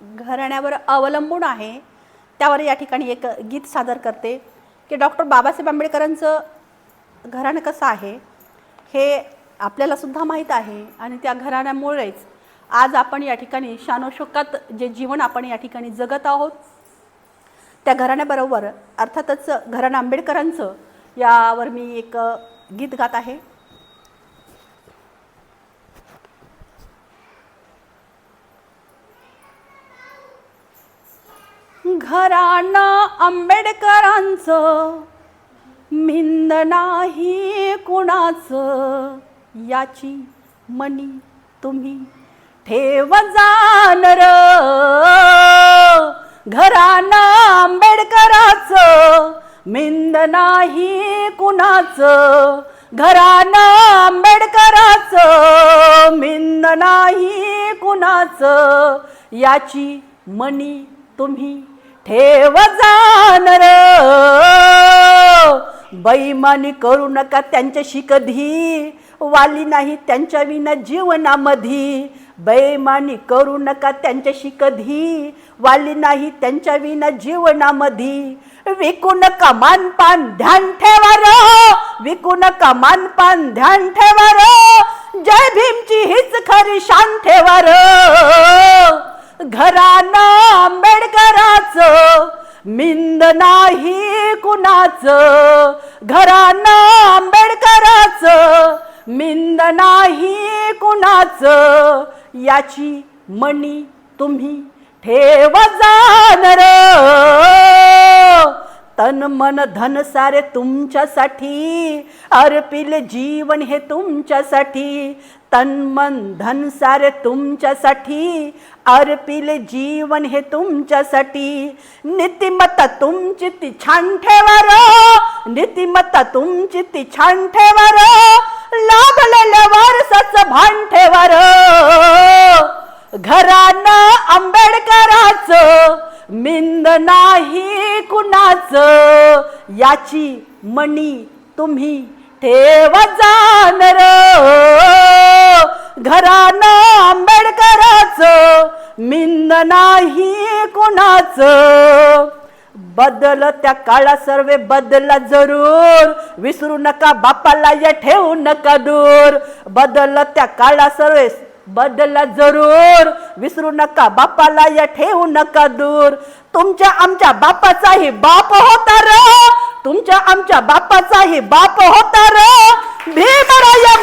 घराण्यावर अवलंबून आहे. त्यावर या ठिकाणी एक गीत सादर करते की डॉक्टर बाबासाहेब आंबेडकरांचं घराणं कसं आहे हे आपल्यालासुद्धा माहीत आहे. आणि त्या घराण्यामुळेच आज आपण या ठिकाणी शानोशोकात जे जीवन आपण या ठिकाणी जगत आहोत त्या घराण्याबरोबर अर्थातच घराणं आंबेडकरांचं यावर मी एक गीत गात आहे. घराणं आंबेडकरांचं मिंद नाही कुणाचं याची मनी तुम्ही ठेव जाणार. घरानं आंबेडकराचं मिंद नाही कुणाचं घरानं आंबेडकराचं मिंद नाही कुणाचं याची मनी तुम्ही ठेव जाणार. बैमानी करू नका त्यांच्याशी कधी वाली नाही त्यांच्या विना जीवनामधी. बैमानी करू नका त्यांच्याशी कधी वाली नाही त्यांच्या विना जीवनामधी. विकू नका मानपान ध्यान ठेवा र विकू नका मानपान ध्यान ठेवा र जय भीमची हीच खरी शान ठेवा र घरानं आंबेडकराचं मिंद नाही कुणाचं. घरानं आंबेडकराचं मिंद नाही कुणाचं. याची मणी तुम्ही ठेव जाण मन धन सारे तुमच्यासाठी. अर्पिले जीवन हे तुमच्यासाठी. तन मन धन सारे तुमच्यासाठी. अर्पिले जीवन हे तुमच्यासाठी. नीतिमत्ता तुमची ती छान ठेवार. नीतिमत्ता तुमची ती छान ठेवार. लागलेल्या वारसाच वारसाचं भान ठेवार. घरानं आंबेडकराचं. मिंद नाही कुणाचं? याची मणी तुम्ही ठेव जाणर. घरानं आंबेडकराचं मिंद नाही कुणाचं. बदल त्या काळा सर्वे बदला जरूर. विसरू नका बापाला या ठेवू नका दूर. बदल त्या काळा सर्वे बदला जरूर. विसरू नका. बापाला या ठेवू नका दूर. तुमच्या आमच्या बापाचाही बाप होता र. तुमच्या आमच्या बापाचाही बाप होता र. भीमराया